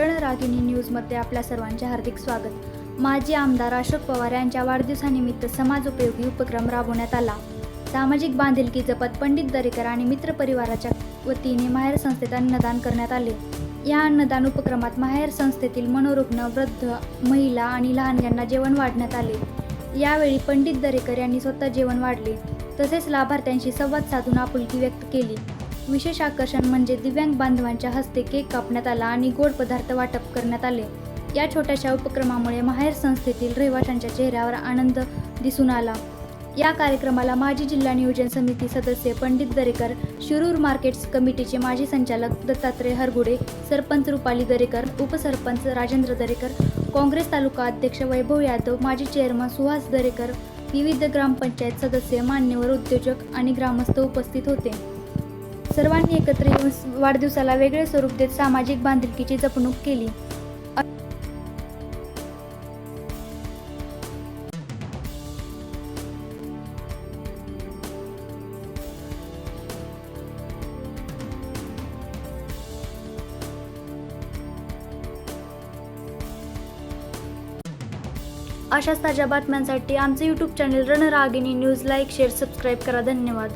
न्यूजमध्ये आपल्या सर्वांचे हार्दिक स्वागत. माजी आमदार अशोक पवार यांच्या वाढदिवसानिमित्त समाजोपयोगी उपक्रम राबवण्यात आला. सामाजिक बांधिलकी जपत पंडित दरेकर आणि मित्र परिवाराच्या वतीने माहेर संस्थेत अन्नदान करण्यात आले. या अन्नदान उपक्रमात माहेर संस्थेतील मनोरुग्ण वृद्ध महिला आणि लहान यांना जेवण वाढण्यात आले. यावेळी पंडित दरेकर यांनी स्वतः जेवण वाढले. तसेच लाभार्थ्यांशी संवाद साधून आपुलकी व्यक्त केली. विशेष आकर्षण म्हणजे दिव्यांग बांधवांच्या हस्ते केक कापण्यात आला आणि गोड पदार्थ वाटप करण्यात आले. या छोट्याशा उपक्रमामुळे माहेर संस्थेतील रहिवाशांच्या चेहऱ्यावर आनंद दिसून आला. या कार्यक्रमाला माजी जिल्हा नियोजन समिती सदस्य पंडित दरेकर शिरूर मार्केट्स कमिटीचे माजी संचालक दत्तात्रय हरगुडे सरपंच रुपाली दरेकर उपसरपंच राजेंद्र दरेकर काँग्रेस तालुका अध्यक्ष वैभव यादव माजी चेअरमन सुहास दरेकर विविध ग्रामपंचायत सदस्य मान्यवर उद्योजक आणि ग्रामस्थ उपस्थित होते. सर्वांनी एकत्र येऊन वाढदिवसाला वेगळे स्वरूप देत सामाजिक बांधिलकीची जपणूक केली. अशाच ताज्या बातम्यांसाठी आमचे YouTube channel Ranragini news like share subscribe करा. धन्यवाद.